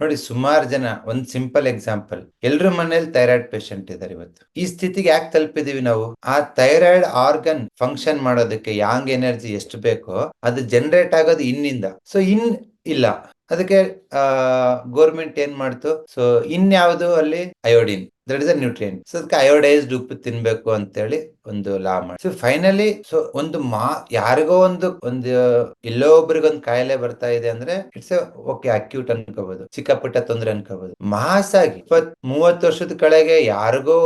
ನೋಡಿ, ಸುಮಾರು ಜನ, ಒಂದ್ ಸಿಂಪಲ್ ಎಕ್ಸಾಂಪಲ್ ಎಲ್ರ ಮನೇಲಿ ಥೈರಾಯ್ಡ್ ಪೇಷಂಟ್ ಇದಾರೆ ಇವತ್ತು. ಈ ಸ್ಥಿತಿಗೆ ಯಾಕೆ ತಲುಪಿದೀವಿ ನಾವು? ಆ ಥೈರಾಯ್ಡ್ ಆರ್ಗನ್ ಫಂಕ್ಷನ್ ಮಾಡೋದಕ್ಕೆ ಯಾಂಗ್ ಎನರ್ಜಿ ಎಷ್ಟು ಬೇಕೋ, ಅದು ಜನರೇಟ್ ಆಗೋದು ಇನ್ನಿಂದ. ಸೊ ಇನ್ ಇಲ್ಲ. ಅದಕ್ಕೆ ಗೋರ್ಮೆಂಟ್ ಏನ್ ಮಾಡ್ತು? ಸೊ ಇನ್ಯಾವುದು ಅಲ್ಲಿ? Iodine that is a nutrient so ಅದಕ್ಕೆ ಅಯೋಡೈಸ್ಡ್ ಉಪ್ಪು ತಿನ್ಬೇಕು ಅಂತೇಳಿ ಒಂದು ಲಾ ಮಾಡಿ. ಸೊ ಫೈನಲಿ ಸೊ ಒಂದು ಮಾ, ಯಾರಿಗೋ ಒಂದು ಒಂದು, ಎಲ್ಲೋ ಒಬ್ಬರಿಗೆ ಒಂದು ಕಾಯಿಲೆ ಬರ್ತಾ ಇದೆ ಅಂದ್ರೆ ಇಟ್ಸ್ ಓಕೆ ಅಕ್ಯೂಟ್ ಅನ್ಕೋಬಹುದು ಚಿಕ್ಕ ಪುಟ್ಟ ತೊಂದ್ರೆ ಅನ್ಕೋಬಹುದು ಮಾಸ್ ಆಗಿ ಇಪ್ಪತ್ ಮೂವತ್ತು ವರ್ಷದ ಕಳೆಗೆ ಯಾರಿಗೋ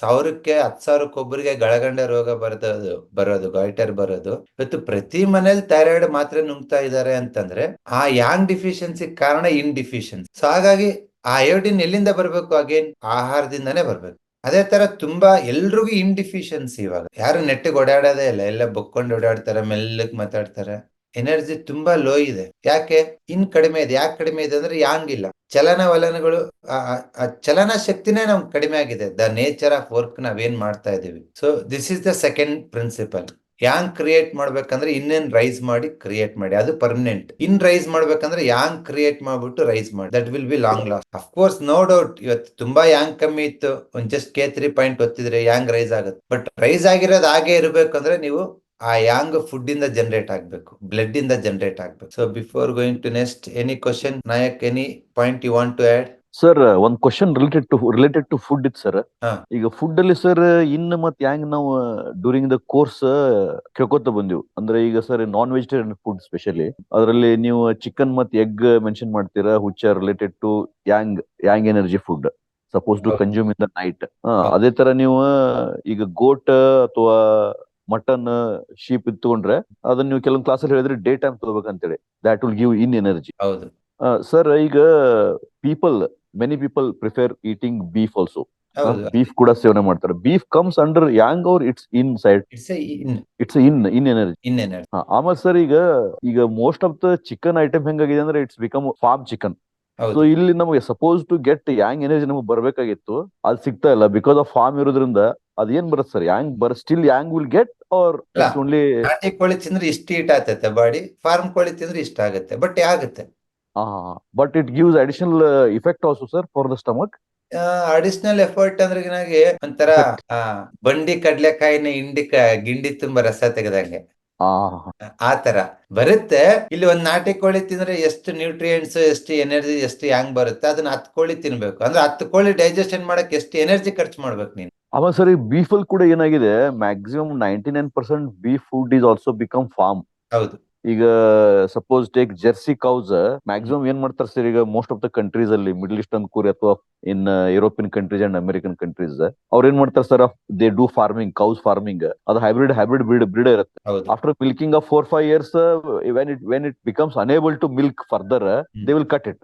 ಸಾವಿರಕ್ಕೆ ಹತ್ ಸಾವಿರಕ್ಕೆ ಒಬ್ಬರಿಗೆ ಗಳಗಂಡ ರೋಗ ಬರೋದು ಬರೋದು ಗಾಯ್ಟರ್ ಬರೋದು. ಇವತ್ತು ಪ್ರತಿ ಮನೇಲಿ ಥೈರಾಯ್ಡ್ ಮಾತ್ರ ನುಂಗ್ತಾ ಇದ್ದಾರೆ ಅಂತಂದ್ರೆ ಆ ಯಾಂಗ್ ಡಿಫಿಷಿಯನ್ಸಿ ಕಾರಣ ಇನ್ ಡಿಫಿಷಿಯನ್ಸಿ ಸೊ ಹಾಗಾಗಿ ಆ ಅಯೋಡಿನ್ ಎಲ್ಲಿಂದ ಬರ್ಬೇಕು ಅಗೇನ್ ಆಹಾರದಿಂದನೇ ಬರ್ಬೇಕು. ಅದೇ ತರ ತುಂಬಾ ಎಲ್ರಿಗೂ ಇಂಡಿಫಿಷಿಯನ್ಸಿ ಡಿಫಿಷಿಯನ್ಸಿ ಇವಾಗ. ಯಾರು ನೆಟ್ಟಿಗೆ ಓಡಾಡೋದೇ ಇಲ್ಲ. ಎಲ್ಲ ಬೊಕ್ಕೊಂಡು ಓಡಾಡ್ತಾರೆ ಮೆಲ್ಲಕ್ ಮಾತಾಡ್ತಾರೆ. ಎನರ್ಜಿ ತುಂಬಾ ಲೋ ಇದೆ. ಯಾಕೆ? ಇನ್ ಕಡಿಮೆ ಇದೆ. ಯಾಕೆ ಕಡಿಮೆ ಇದೆ ಅಂದ್ರೆ ಯಾಂಗಿಲ್ಲ. ಚಲನ ವಲನಗಳು ಆ ಚಲನ ಶಕ್ತಿನೇ ನಮ್ಗೆ ಕಡಿಮೆ ಆಗಿದೆ. ದ ನೇಚರ್ ಆಫ್ ವರ್ಕ್ ನಾವೇನ್ ಮಾಡ್ತಾ ಇದೀವಿ. So this is the second principle yang create ಮಾಡ್ಬೇಕಂದ್ರೆ ಇನ್ನೇನ್ ರೈಸ್ ಮಾಡಿ ಕ್ರಿಯೇಟ್ ಮಾಡಿ, ಅದು ಪರ್ಮನೆಂಟ್ ಇನ್ ರೈಸ್ ಮಾಡ್ಬೇಕಂದ್ರೆ ಯಾಂಗ್ ಕ್ರಿಯೇಟ್ ಮಾಡ್ಬಿಟ್ಟು ರೈಸ್ ಮಾಡಿ. That will be long last of course no doubt ಇವತ್ತು ತುಂಬಾ ಯಾಂಗ್ ಕಮ್ಮಿ ಇತ್ತು. ಒಂದ್ ಜಸ್ಟ್ ಕೆ ತ್ರೀ ಪಾಯಿಂಟ್ ಒತ್ತಿದ್ರೆ ಯಾಂಗ್ ರೈಸ್ ಆಗುತ್ತೆ. ಬಟ್ ರೈಸ್ ಆಗಿರೋದು ಹಾಗೆ ಇರಬೇಕು ಅಂದ್ರೆ ನೀವು ಆ ಯಾಂಗ್ ಫುಡ್ ಇಂದ ಜನರೇಟ್ ಆಗ್ಬೇಕು ಬ್ಲಡ್ ಇಂದ ಜನರೇಟ್ ಆಗ್ಬೇಕು. So before going to next any question Nayak any point you want to add sir ಒಂದ್ question related to related to food ಇತ್ತು ಸರ್ ಈಗ ಫುಡ್ ಅಲ್ಲಿ ಸರ್ ಇನ್ ಮತ್ ಹ್ಯಾಂಗ್ ನಾವು ಡ್ಯೂರಿಂಗ್ ದ ಕೋರ್ಸ್ ಕೇಳ್ಕೊತ ಬಂದಿವ್. ಅಂದ್ರೆ ಈಗ sir non vegetarian food specially ಅದರಲ್ಲಿ ನೀವು ಚಿಕನ್ ಮತ್ ಎಗ್ ಮೆನ್ಷನ್ ಮಾಡ್ತೀರಾ? ಹುಚ್ಚ related to yang yang energy food suppose to. Consume in the night. ಅದೇ ತರ ನೀವು ಈಗ ಗೋಟ್ ಅಥವಾ ಮಟನ್ ಶೀಪ್ ತಗೊಂಡ್ರೆ ಅದನ್ನ ನೀವು ಕೆಲವೊಂದು ಕ್ಲಾಸಲ್ಲಿ ಹೇಳಿದ್ರೆ day time ತಗೋಬೇಕಂತೇಳಿ. That will give yin energy ಹೌದು. ಸರ್ ಈಗ people many people prefer eating beef also beef ಕೂಡ ಸೇವನೆ ಮಾಡ್ತಾರೆ. ಬೀಫ್ ಕಮ್ಸ್ ಅಂಡರ್ ಯಾಂಗ್ ಅವ್ರ it's inside it's yin yin energy yin energy ಆಮೇಲೆ ಸರ್ ಈಗ ಈಗ most of the chicken item ಹೆಂಗಾಗಿದೆ ಅಂದ್ರೆ it's become farm chicken so ಇಲ್ಲಿ ನಮಗೆ suppose to get yang energy ನಮಗೆ ಬರಬೇಕಾಗಿತ್ತು ಅದು ಸಿಗ್ತಾ ಇಲ್ಲ. ಬಿಕಾಸ್ ಆಫ್ ಫಾರ್ಮ್ ಇರೋದ್ರಿಂದ ಅದೇನ್ ಬರುತ್ತೆ ಸರ್ ಯಾಂಗ್ ಬರ್ still yang will get are. Only ಕೋಳಿ ತಿಂದ್ರೆ ಇಷ್ಟು ಹೀಟ್ ಆಗ್ತೈತೆ ಬಾಡಿ ಫಾರ್ಮ್ ಕೋಳಿ ತಿಂದ್ರೆ ಇಷ್ಟ ಆಗುತ್ತೆ ಬಟ್ ಆಗುತ್ತೆ. But it gives additional effect also sir for the stomach additional effort ಅಂದ್ರೆ ನನಗೆ ಒಂಥರ ಬಂಡಿ ಕಡ್ಲೆಕಾಯಿನ ಹಿಂಡಿ ಕ- ಗಿಂಡಿ ತುಂಬಾ ರಸ ತೆಗೆದಂಗೆ. ಆ. ತರ. ಬರುತ್ತೆ. ಇಲ್ಲಿ ಒಂದ್ ನಾಟಿ ಕೋಳಿ ತಿಂದ್ರೆ ಎಷ್ಟು ನ್ಯೂಟ್ರಿಯೆಂಟ್ಸ್ ಎಷ್ಟು ಎನರ್ಜಿ ಎಷ್ಟು ಹ್ಯಾಂಗ್ ಬರುತ್ತೆ ಅದನ್ನ ಹತ್ತು ಕೋಳಿ ತಿನ್ಬೇಕು. ಅಂದ್ರೆ ಹತ್ತು ಕೋಳಿ ಡೈಜೆಷನ್ ಮಾಡಕ್ ಎಷ್ಟು ಎನರ್ಜಿ ಖರ್ಚು ಮಾಡ್ಬೇಕು ನೀನು. ಅವ ಸರಿ ಬೀಫ್ ಅಲ್ಲಿ ಕೂಡ ಏನಾಗಿದೆ maximum ninety nine percent beef food is also become farm ಹೌದು. ಈಗ suppose take jersey cows maximum ಏನ್ ಮಾಡ್ತಾರೆ ಸರ್ ಈಗ ಮೋಸ್ಟ್ ಆಫ್ ದ ಕಂಟ್ರೀಸ್ ಅಲ್ಲಿ ಮಿಡ್ಲ್ ಈಸ್ಟರ್ನ್ ಕೂರಿ ಅಥವಾ in European countries and American countries ಅವ್ರ ಏನ್ ಮಾಡ್ತಾರೆ sir they do farming cows farming ಅದು ಹೈಬ್ರಿಡ್ ಹೈಬ್ರಿಡ್ ಬ್ರೀಡ್ ಬ್ರೀಡ್ ಇರುತ್ತೆ. After milking of four five years when it when it becomes unable to milk further they will cut it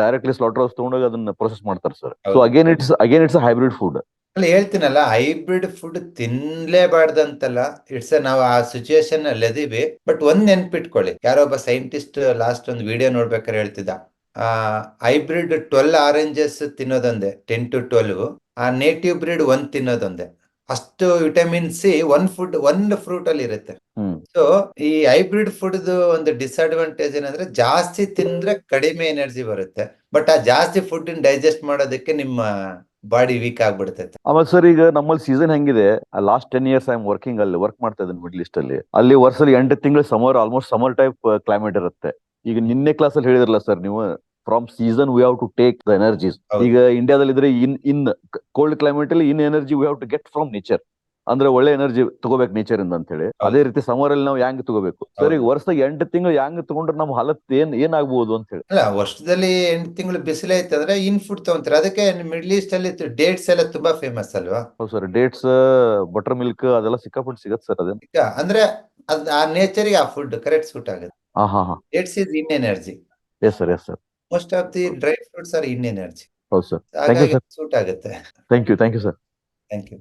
directly slaughter house ತಗೊಂಡೋಗಿ ಅದನ್ನ process ಮಾಡ್ತಾರೆ sir so. Again it's again it's hybrid food ಅಲ್ಲ ಹೇಳ್ತೀನಲ್ಲ hybrid food ತಿನ್ಲೇಬಾರ್ದಂತಲ್ಲ. It's ನಾವು ಆ situation ಅಲ್ಲಿ ಅದೀವಿ ಬಟ್ ಒಂದ್ ನೆನ್ಪಿಟ್ಕೊಳ್ಳಿ. ಯಾರೋ ಒಬ್ಬ ಸೈಂಟಿಸ್ಟ್ ಲಾಸ್ಟ್ ಒಂದು ವಿಡಿಯೋ ನೋಡ್ಬೇಕಾದ್ರೆ ಹೇಳ್ತಿದ್ದ. ಆ ಹೈಬ್ರಿಡ್ ಟ್ವೆಲ್ ಆರೆಂಜಸ್ ತಿನ್ನೋದೊಂದೇ ಟೆನ್ ಟು ಟ್ವೆಲ್ವ್ ಆ ನೇಟಿವ್ ಬ್ರೀಡ್ ಒಂದ್ ತಿನ್ನೋದೊಂದೇ. ಅಷ್ಟು vitamin C one food one fruit ಅಲ್ಲಿ ಇರುತ್ತೆ. ಸೊ ಈ ಹೈಬ್ರಿಡ್ ಫುಡ್ ಒಂದು ಡಿಸ್ಅಡ್ವಾಂಟೇಜ್ ಏನಂದ್ರೆ ಜಾಸ್ತಿ ತಿಂದ್ರೆ ಕಡಿಮೆ ಎನರ್ಜಿ ಬರುತ್ತೆ. ಬಟ್ ಆ ಜಾಸ್ತಿ ಫುಡ್ ಡೈಜೆಸ್ಟ್ ಮಾಡೋದಕ್ಕೆ ನಿಮ್ಮ ಬಾಡಿ ವೀಕ್ ಆಗ್ಬಿಡ್ತೈತೆ. ಆಮೇಲೆ ಸರ್ ಈಗ ನಮ್ಮಲ್ಲಿ ಸೀಸನ್ ಹೆಂಗಿದೆ? Last ten years I am working ಅಲ್ಲಿ ವರ್ಕ್ ಮಾಡ್ತಾ ಇದ್ದೀನಿ ಮಿಡ್ಲ್ ಈಸ್ಟ್ ಅಲ್ಲಿ. ಅಲ್ಲಿ ವರ್ಷದಲ್ಲಿ ಎಂಟು ತಿಂಗಳು summer almost summer type climate ಇರುತ್ತೆ. ಈಗ ನಿನ್ನೆ ಕ್ಲಾಸ್ ಅಲ್ಲಿ ಹೇಳಿದ್ರಲ್ಲ ಸರ್ ನೀವು from season we have to take the energies ಈಗ ಇಂಡಿಯಾದಲ್ಲಿ ಇದ್ರೆ ಇನ್ ಇನ್ ಕೋಲ್ಡ್ ಕ್ಲೈಮೇಟ್ ಅಲ್ಲಿ yin energy we have to get from nature ಅಂದ್ರೆ ಒಳ್ಳೆ ಎನರ್ಜಿ ತಗೋಬೇಕು ನೇಚರ್ ಇಂದ ಅಂತ ಹೇಳಿ. ಅದೇ ರೀತಿ ಸಮರ್ ಅಲ್ಲಿ ನಾವು ಯಾಂಗ್ ತಗೋಬೇಕು? ಸರ್ ಈಗ. ವರ್ಷದಾಗ ಎಂಟು ತಿಂಗಳು ಯಾಂಗ್ ತಗೊಂಡ್ರೆ ನಮ್ಮ ಹಾಲತ್ ಏನ್ ಏನಾಗಬಹುದು ಅಂತ ಹೇಳಿ. ಅಲ್ಲ ವರ್ಷದಲ್ಲಿ ಎಂಟು ತಿಂಗಳು ಬಿಸಿಲು ಐತೆ ಅಂದ್ರೆ ಇನ್ ಫುಡ್ ತಗೊಂತಾರೆ? ಅದಕ್ಕೆ ಮಿಡ್ಲ್ ಈಸ್ಟ್ ಅಲ್ಲಿ ಡೇಟ್ಸ್ ಎಲ್ಲ ತುಂಬಾ ಫೇಮಸ್ ಅಲ್ವಾ? ಹೌದು ಸರ್ ಡೇಟ್ಸ್ ಬಟರ್ ಮಿಲ್ಕ್ ಅದೆಲ್ಲ ಸಿಕ್ಕಾಪಟ್ಟು ಸಿಗತ್ತೆ ಸರ್ ಅದೇ ಅಂದ್ರೆ ಅದ್ ಆ ನೇಚರ್ ಆ ಫುಡ್ ಕರೆಕ್ಟ್ ಸೂಟ್ ಆಗುತ್ತೆ. ಹಾ ಹಾ ಹಾ. Dates is yin energy yes sir yes sir most of the dry fruits are yin energy ಹೌದು ಸರ್ ಸೂಟ್ ಆಗುತ್ತೆ. Thank you thank you sir thank you